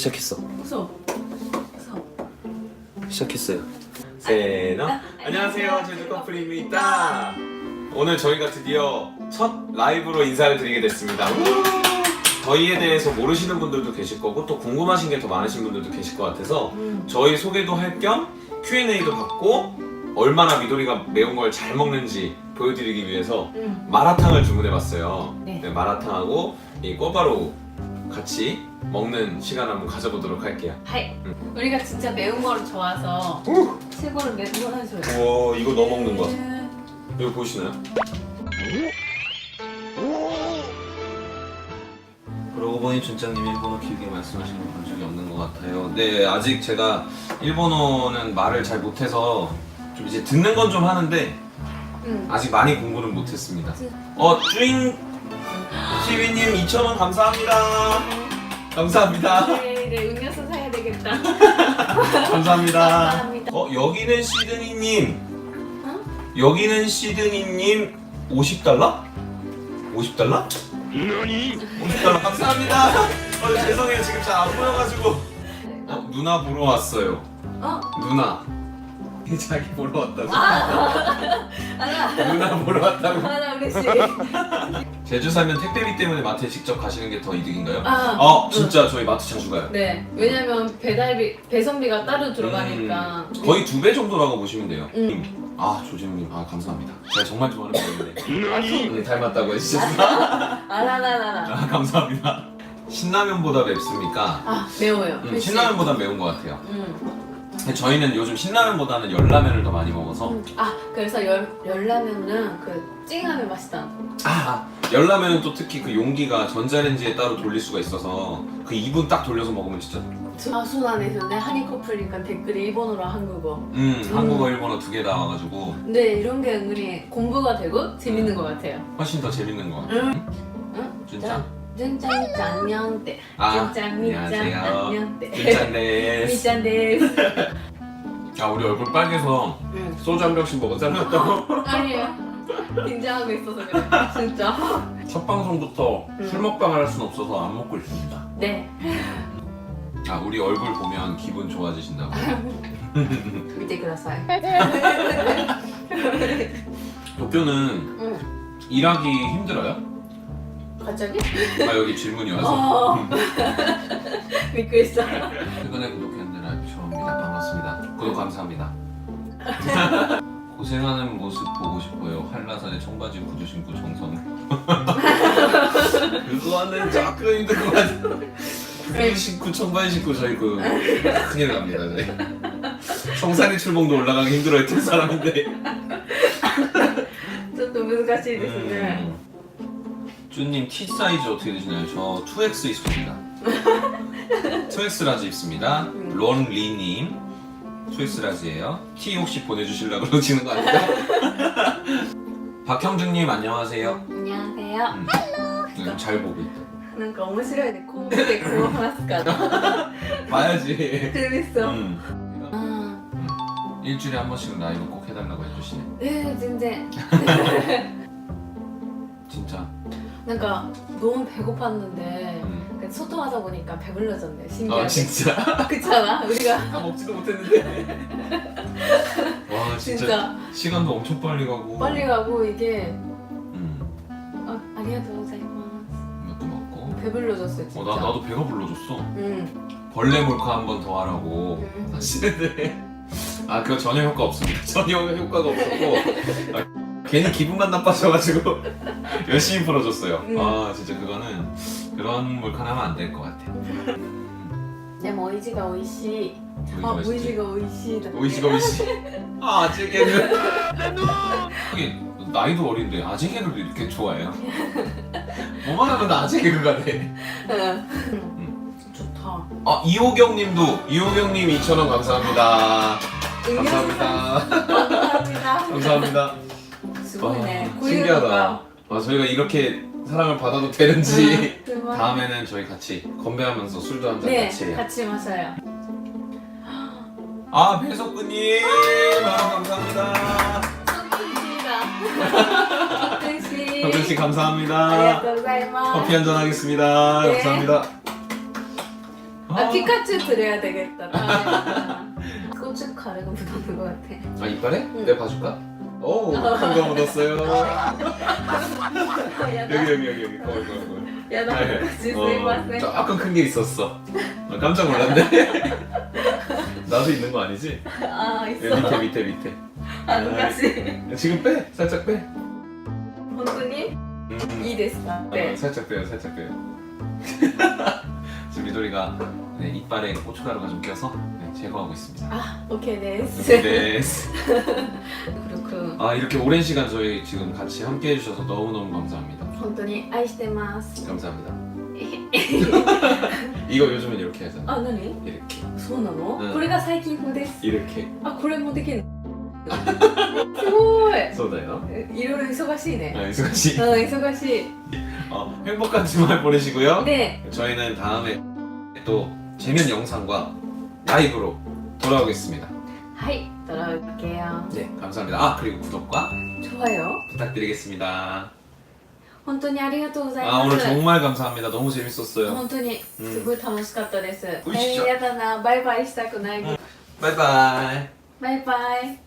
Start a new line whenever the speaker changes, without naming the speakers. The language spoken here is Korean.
시작했어.
웃어. 웃어.
시작했어요. 세너 안녕하세요 제주 커플입니다. 오늘 저희가 드디어 첫 라이브로 인사를 드리게 됐습니다. 우! 저희에 대해서 모르시는 분들도 계실 거고 또 궁금하신 게 더 많으신 분들도 계실 것 같아서
음.
저희 소개도 할 겸 Q&A도 받고 얼마나 미도리가 매운 걸 잘 먹는지 보여드리기 위해서
음.
마라탕을 주문해봤어요.
네.
마라탕하고 이 꼬바로 같이 먹는 시간 한번 가져보도록 할게요.
하이. 우리가 진짜 매운 거를 좋아서 최고로 매운 걸 해줘요.
우와 이거 넣어 먹는 거 이거 보이시나요? 그러고 보니 준장님 일본어 길게 말씀하시는 거본 적이 없는 것 같아요. 네 아직 제가 일본어는 말을 잘 못해서 좀 이제 듣는 건 좀 하는데
응.
아직 많이 공부는 못했습니다. 어 주인 시위님 2,000원 감사합니다. 감사합니다.
네, 네, 음료수 사야 되겠다.
감사합니다.
감사합니다.
어 여기는 시드니님.
어?
여기는 시드니님 50달러? 50달러? 50달러 감사합니다. 어, 죄송해요 지금 잘 안 보여가지고. 어 누나 보러 왔어요.
어?
누나. 자기 보러 왔다고.
아나,
누나 보러 왔다고.
아나嬉시.
제주 살면 택배비 때문에 마트에 직접 가시는 게 더 이득인가요?
아.
어 진짜 저희 마트 자주 가요.
네, 왜냐면 배달비, 배송비가 따로 들어가니까.
음, 거의 두 배 정도라고 보시면 돼요.
음.
아 조진우님 아 감사합니다. 제가 정말 좋아하는 분인데 음, 닮았다고 해주셨습니다.
아나나나나.
아 감사합니다. 신라면보다 맵습니까?
아 매워요.
음,
그치?
신라면보다 매운 것 같아요.
음.
근데 저희는 요즘 신라면보다는 열라면을 더 많이 먹어서
음. 아 그래서 열 열라면은 그 찡하면 맛있다.
아 열라면은 또 특히 그 용기가 전자레인지에 따로 돌릴 수가 있어서 그 2분 딱 돌려서 먹으면 진짜
아 순환해서 내 한이 커플이니까 댓글이 일본어로 한국어.
음 한국어 일본어 두 개 나와가지고
근데 이런 게 은근히 공부가 되고 재밌는 것 같아요.
훨씬 더 재밌는 것 같아요.
응? 응?
진짜?
준짠 짠냥 때.
아
준짠 미짠
안녕하세요.
안녕 때.
진짠데
미짠 데.
아 우리 얼굴 빨개서
응.
소주 한 병씩 같다고
아니에요. 긴장하고 있어서 그래. 진짜.
첫 방송부터
음.
술 먹방을 할 수는 없어서 안 먹고 있습니다.
네.
아 우리 얼굴 보면 기분 좋아지신다고.
밑에 그다사이.
도쿄는
응.
일하기 힘들어요?
갑자기?
아 여기 질문이 와서.
어. 믿고 있어.
최근에 구독했는데 라이브 처음입니다. 반갑습니다. 구독 감사합니다. 고생하는 모습 보고 싶어요. 한라산에 청바지 구두 신고 정성. 그거는 조금 힘들 것 같아요. 구두 신고 청바지 신고 저희 그 큰일 납니다. 저희. 성산리 출봉도 올라가기 힘들어했던 사람인데.
좀難しいですね。
음. 쭈님 T 사이즈 어떻게 되시나요? 저 2X 입습니다. 2X 라지 입습니다.
음.
론리님 2X 라지예요. T 혹시 보내주시려고 그러시는 거 아니죠? 박형준님 안녕하세요.
안녕하세요.
음. 음, 잘 보고 있다.
なんか面白いね。こう見てこう話すから。
봐야지.
재밌어.
음.
아,
일주일에 한 번씩 라이브 꼭 해달라고 해주시네.
네, 全然.
진짜.
なんか 너무 배고팠는데
음.
그 소통 하다 보니까 배불러졌네. 신기하게.
아 진짜.
그렇잖아. 우리가
다 먹지도 못했는데. 와 진짜,
진짜
시간도 엄청 빨리 가고.
빨리 가고 이게
음.
아, ありがとうございま
이것도 먹고.
す. 배불러졌어 진짜.
어, 나, 나도 배가 불러줬어.
응.
벌레 몰카 한 번 더 하라고
음.
하시는데 아 그거 전혀 효과 없습니다. 전혀 효과가 없었고 아, 괜히 기분만 나빠져가지고 열심히 풀어줬어요.
음.
아 진짜 그거는 그런 몰카는 하면 안 될 것 같아요.
でも美味しいが美味しい。
오이시가
あ、美味しい
맛있지?
が美味しいだって。
오이시가 오이시. 아 아직에는 하긴 나이도 어린데 아직 개그도 이렇게 좋아해요. 뭐만 하면 아직 개그가 돼.
응. 좋다.
아 이호경님도 이호경님 2,000원 감사합니다.
음료수
감사합니다.
감사합니다.
감사합니다.
すごいね。
와,
こういうの
신기하다.
が。
아, 저희가 이렇게 사랑을 받아도 되는지
すごい
다음에는 저희 같이 건배하면서 술도 한잔
네,
같이 해요.
같이 마셔요.
아 배석구님 아, 감사합니다.
감사합니다. 씨.
덕준 씨
ありが
감사합니다.
とうございます。
커피 한잔 하겠습니다.
네.
감사합니다. 아
아 피카츄 드려야 되겠다. 다음에. 고추 가루가 묻어는 것 같아.
아 이빨에?
응.
내가 봐줄까? 오, 큰거 묻었어요.
야다.
여기 여기 여기 여기. 거울 거울 거울.
야다.
어, 조금 큰 게 있었어. 아, 깜짝 놀랐네. 나도 있는 거 아니지?
아
네,
있어.
밑에 밑에 밑에.
아昔
지금 빼, 살짝 빼.
本当に
음, 음.
いいですかっ
어,
て。
살짝 빼요, 살짝 빼요. 지금 미도리가 네, 이빨에 고춧가루가 좀 껴서 네, 제거하고 있습니다.
あ、OK です。
네.
くるくる。
아 이렇게 오랜 시간 저희 지금 같이 함께 해주셔서 너무너무 감사합니다.
本当に愛してます。
감사합니다. 이거 요즘은 이렇게 하잖아.
あ、何
이렇게
そうなの、
うん
これが最近風です。
이렇게
あ、これもできるすごい
쏟아요.
いろいろ忙しいね。
아, 이승환 씨
うん、忙しい。
어, 행복한 주말 보내시고요.
で、
저희는 다음에 또 재미있는 영상과 라이브로 돌아오겠습니다.
はい、ドラウケよ。
네, 감사합니다. 아 그리고 구독과
좋아요.
부탁드리겠습니다.
本当にありがとうござい
아
ます。
오늘 정말 감사합니다. 너무 재밌었어요.
本当にすごい楽しかったです。
うん
えー、やだな、バイバイしたくない。
바이바이.
バイバイ。